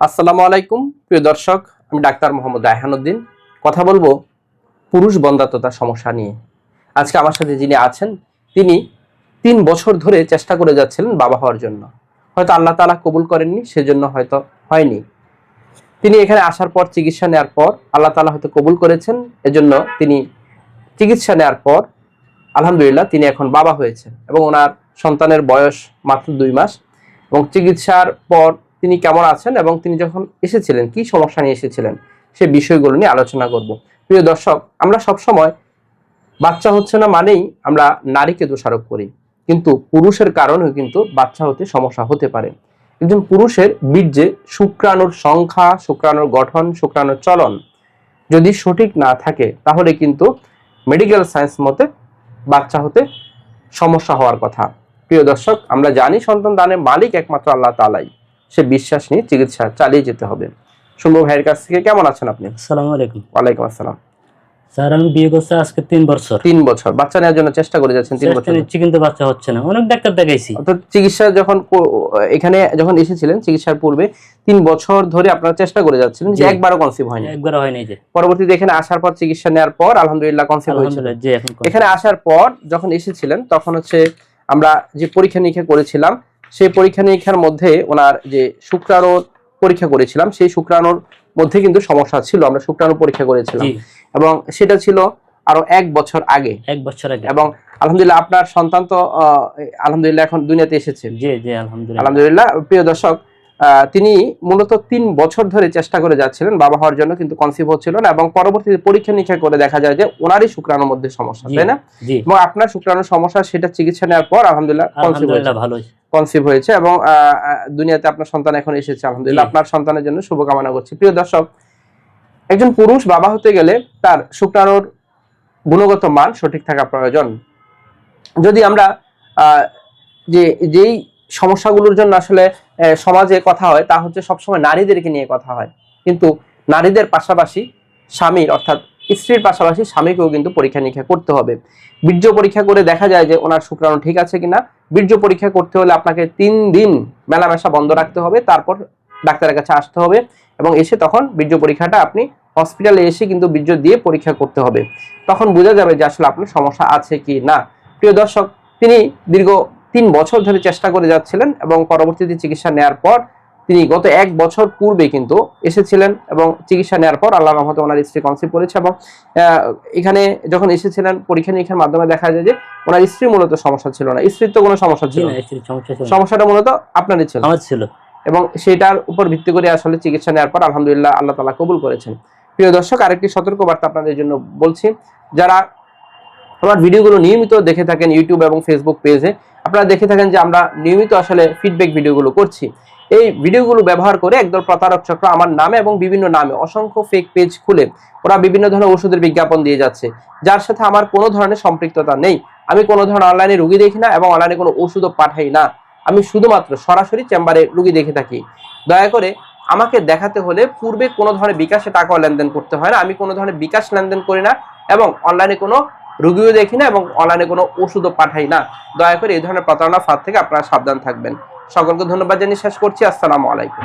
আসসালামু আলাইকুম, প্রিয় দর্শক, আমি ডাক্তার মোহাম্মদ রায়হানুদ্দিন। কথা বলব পুরুষ বন্ধাত্মতার সমস্যা নিয়ে। আজকে আমার সাথে যিনি আছেন, তিনি তিন বছর ধরে চেষ্টা করে যাচ্ছিলেন বাবা হওয়ার জন্য। হয়তো আল্লাহ তালা কবুল করেননি, সেজন্য হয়তো হয়নি। তিনি এখানে আসার পর, চিকিৎসা নেওয়ার পর, আল্লাহ তালা হয়তো কবুল করেছেন। এজন্য তিনি চিকিৎসা নেওয়ার পর, আলহামদুলিল্লাহ, তিনি এখন বাবা হয়েছেন এবং ওনার সন্তানের বয়স মাত্র দুই মাস এবং চিকিৎসার পর তিনি কেমন আছেন এবং তিনি যখন এসেছিলেন, কি সমস্যা নিয়ে এসেছিলেন, সে বিষয়গুলো নিয়ে আলোচনা করব। প্রিয় দর্শক, আমরা সব সময় বাচ্চা হচ্ছে না মানেই আমরা নারীকে দোষারোপ করি। কিন্তু পুরুষের কারণেও কিন্তু বাচ্চা হতে সমস্যা হতে পারে। একজন পুরুষের বীর্যে শুক্রাণুর সংখ্যা, শুক্রাণুর গঠন, শুক্রাণুর চলন যদি সঠিক না থাকে, তাহলে কিন্তু মেডিকেল সায়েন্স মতে বাচ্চা হতে সমস্যা হওয়ার কথা। প্রিয় দর্শক, আমরা জানি সন্তান দানের মালিক একমাত্র আল্লাহ তালাই সে বিশ্বাস নিয়ে চিকিৎসা চালিয়ে যেতে হবে। শুনব ভাইয়ের কাছ থেকে কেমন আছেন আপনি? আসসালামু আলাইকুম। ওয়ালাইকুম আসসালাম। স্যার আমি বিয়ে করছি আজকে তিন বছর। তিন বছর। বাচ্চা নেওয়ার জন্য চেষ্টা করে যাচ্ছেন তিন বছর। নিচ্ছি কিন্তু বাচ্চা হচ্ছে না। অনেক ডাক্তার দেখাইছি। অর্থাৎ চিকিৎসা যখন এখানে যখন এসেছিলেন চিকিৎসার পূর্বে তিন বছর ধরে আপনারা চেষ্টা করে যাচ্ছিলেন যে একবারও কনসিভ হয়নি। একবার হয় নাই যে পরবর্তীতে এখানে আসার পর চিকিৎসা নেওয়ার পর আলহামদুলিল্লাহ কনসিভ হয়েছিল এখানে আসার পর যখন এসেছিলেন তখন হচ্ছে আমরা যে পরীক্ষা নিরীক্ষা করেছিলাম সেই পরীক্ষা নিরীক্ষার মধ্যে ওনার যে শুক্রাণুর পরীক্ষা করেছিলাম সেই শুক্রাণুর মধ্যে কিন্তু সমস্যা ছিল আমরা শুক্রাণু পরীক্ষা করেছিলাম। এবং সেটা ছিল আরও এক বছর আগে। এক বছর আগে। এবং আলহামদুলিল্লাহ আপনার সন্তান তো আহ, আলহামদুলিল্লাহ এখন দুনিয়াতে এসেছে। জি জি আলহামদুলিল্লাহ। আলহামদুলিল্লাহ। প্রিয় দর্শক তিনি মূলত তিন বছর ধরে চেষ্টা করে যাচ্ছিলেন বাবা হওয়ার জন্য কিন্তু কনসিভ হচ্ছিল না এবং পরবর্তীতে পরীক্ষা নিরীক্ষা করে দেখা যায় যে ওনারই শুক্রাণুর মধ্যে সমস্যা তাই না? এবং আপনার শুক্রাণুর সমস্যা সেটা চিকিৎসা নেওয়ার পর আলহামদুলিল্লাহ কনসিভ হয়েছে। কনসিভ হয়েছে এবং দুনিয়াতে আপনার সন্তান এখন এসেছে আলহামদুলিল্লাহ। আপনার সন্তানের জন্য শুভকামনা করছি। প্রিয় দর্শক একজন পুরুষ বাবা হতে গেলে তার শুক্রাণুর গুণগত মান সঠিক থাকা প্রয়োজন। যদি আমরা আহ, যে যেই সমস্যাগুলোর জন্য আসলে সমাজে কথা হয়, তা হচ্ছে সবসময় নারীদেরকে নিয়ে কথা হয়। কিন্তু নারীদের পাশাপাশি স্বামীর, অর্থাৎ স্ত্রীর পাশাপাশি স্বামীকেও কিন্তু পরীক্ষা নিরীক্ষা করতে হবে। বীর্য পরীক্ষা করে দেখা যায় যে ওনার শুক্রাণু ঠিক আছে কিনা। বীর্য পরীক্ষা করতে হলে আপনাকে তিন দিন মেলামেশা বন্ধ রাখতে হবে, তারপর ডাক্তারের কাছে আসতে হবে এবং এসে তখন বীর্য পরীক্ষাটা আপনি হসপিটালে এসে কিন্তু বীর্য দিয়ে পরীক্ষা করতে হবে। তখন বোঝা যাবে যে আসলে আপনার সমস্যা আছে কি না। প্রিয় দর্শক, তিনি দীর্ঘ তিন বছর ধরে চেষ্টা করে যাচ্ছিলেন এবং পরবর্তীতে চিকিৎসা নেওয়ার পর তিনি গত এক বছর পূর্বে কিন্তু এসেছিলেন এবং চিকিৎসা নেওয়ার পর আল্লাহ রহমতে ওনার স্ত্রী কনসিভ করেছে এবং এখানে যখন এসেছিলেন পরীক্ষা নিরীক্ষার মাধ্যমে দেখা যায় যে ওনার স্ত্রী মূলত সমস্যা ছিল না। স্ত্রীর তো কোনো সমস্যা ছিল না। না সমস্যা ছিল না। সমস্যাটা মূলত আপনারই ছিল। আমার ছিল। এবং সেটার উপর ভিত্তি করে আসলে চিকিৎসা নেওয়ার পর আলহামদুলিল্লাহ আল্লাহ তালা কবুল করেছেন। প্রিয় দর্শক আরেকটি সতর্ক বার্তা আপনাদের জন্য বলছি। যারা আমার ভিডিওগুলো নিয়মিত দেখে থাকেন ইউটিউব এবং ফেসবুক পেজে আপনারা দেখে থাকেন যে আমরা নিয়মিত আসলে ফিডব্যাক ভিডিওগুলো করছি। এই ভিডিওগুলো ব্যবহার করে একদল প্রতারক চক্র আমার নামে এবং বিভিন্ন নামে অসংখ্য ফেক পেজ খুলে ওরা বিভিন্ন ধরনের ওষুধের বিজ্ঞাপন দিয়ে যাচ্ছে। যার সাথে আমার কোনো ধরনের সম্পৃক্ততা নেই। আমি কোনো ধরনের অনলাইনে রুগী দেখি না এবং অনলাইনে কোনো ওষুধও পাঠাই না। আমি শুধুমাত্র সরাসরি চেম্বারে রুগী দেখে থাকি। দয়া করে আমাকে দেখাতে হলে পূর্বে কোনো ধরনের বিকাশে টাকা লেনদেন করতে হয় না। আমি কোনো ধরনের বিকাশ লেনদেন করি না এবং অনলাইনে কোনো রুগীও দেখি না এবং অনলাইনে কোনো ওষুধও পাঠাই না। দয়া করে এই ধরনের প্রতারণা ফাঁদ থেকে আপনারা সাবধান থাকবেন। সকলকে ধন্যবাদ জানিয়ে শেষ করছি। আসসালামু আলাইকুম।